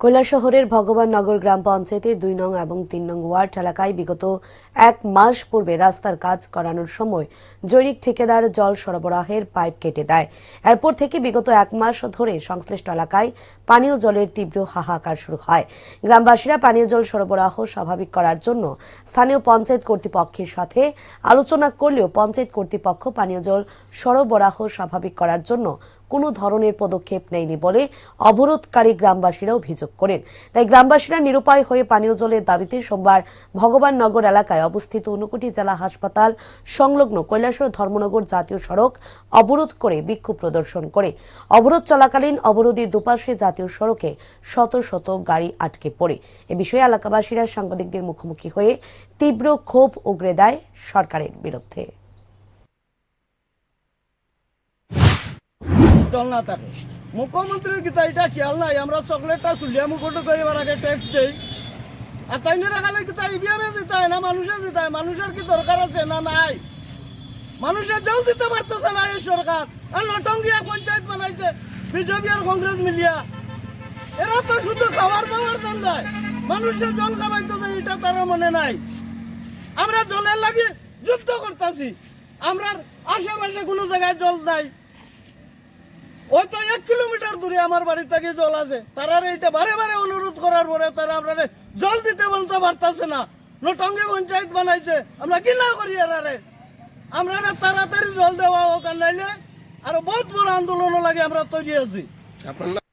কৈলাসহরের ভগবাননগর গ্রাম পঞ্চায়েতের দুই নং এবং তিন নং ওয়ার্ড এলাকায় বিগত এক মাস পূর্বে রাস্তার কাজ করানোর সময় জৈনিক ঠিকাদার জল সরবরাহের পাইপ কেটে দেয়। এরপর থেকে বিগত এক মাস ধরে সংশ্লিষ্ট এলাকায় পানীয় জলের তীব্র হাহাকার শুরু হয়। গ্রামবাসীরা পানীয় জল সরবরাহ স্বাভাবিক করার জন্য স্থানীয় পঞ্চায়েত কর্তৃপক্ষের সাথে আলোচনা করলেও পঞ্চায়েত কর্তৃপক্ষ পানীয় জল সরবরাহ স্বাভাবিক করার জন্য কোনো ধরনের পদক্ষেপ নেয়নি বলে অবরোধকারী গ্রামবাসীরা অভিযোগ করেন। তাই গ্রামবাসীরা নিরুপায় হয়ে পানীয় জলের দাবিতে সোমবার ভগবাননগর এলাকায় অবস্থিত ঊনকোটি জেলা হাসপাতাল সংলগ্ন কৈলাসহর ধর্মনগর জাতীয় সড়ক অবরোধ করে বিক্ষোভ প্রদর্শন করে। অবরোধ চলাকালীন অবরোধের দুপাশে জাতীয় সড়কে শত শত গাড়ি আটকে পড়ে। এ বিষয়ে এলাকাবাসীরা সাংবাদিকদের মুখোমুখি হয়ে তীব্র ক্ষোভ উগরে দেয় সরকারের বিরুদ্ধে। না থাকে। মুখ্যমন্ত্রীর এটা খেয়াল নাই? আমরা চকলেটটা চুলিয়া মুখটো করিবার আগে ট্যাক্স দেই। আর তাই রাখালে ইবিএমে জিতায় না মানুষে জিতায়? মানুষের কি দরকার আছে না নাই? মানুষের জল দিতে পারতেছে না এই সরকার। আর নটঙ্গিয়া পঞ্চায়েত বানাইছে বিজেপি আর কংগ্রেস মিলিয়া। এরা তো শুধু খাবার পাওয়ার ধান্দায় মানুষের জল খাওয়াইতেছে এটা তারা মনে নাই। আমরা জলের লাগি যুদ্ধ করতেছি। আমরা আশেপাশে কোনো জায়গায় জল নাই। ওই তো এক কিলোমিটার দূরে আমার বাড়ি থেকে জল আছে। তারা এইটা বারে বারে অনুরোধ করার পরে তারা আমরা জল দিতে বলতে পারতাছে না। নটঙ্গি পঞ্চায়েত বানাইছে। আমরা কি না করি এরারে আমরা না তাড়াতাড়ি জল দেওয়া হোক আর নাইলে আরও বহুত বড় আন্দোলন লাগে আমরা তৈরি আছি। আপনার?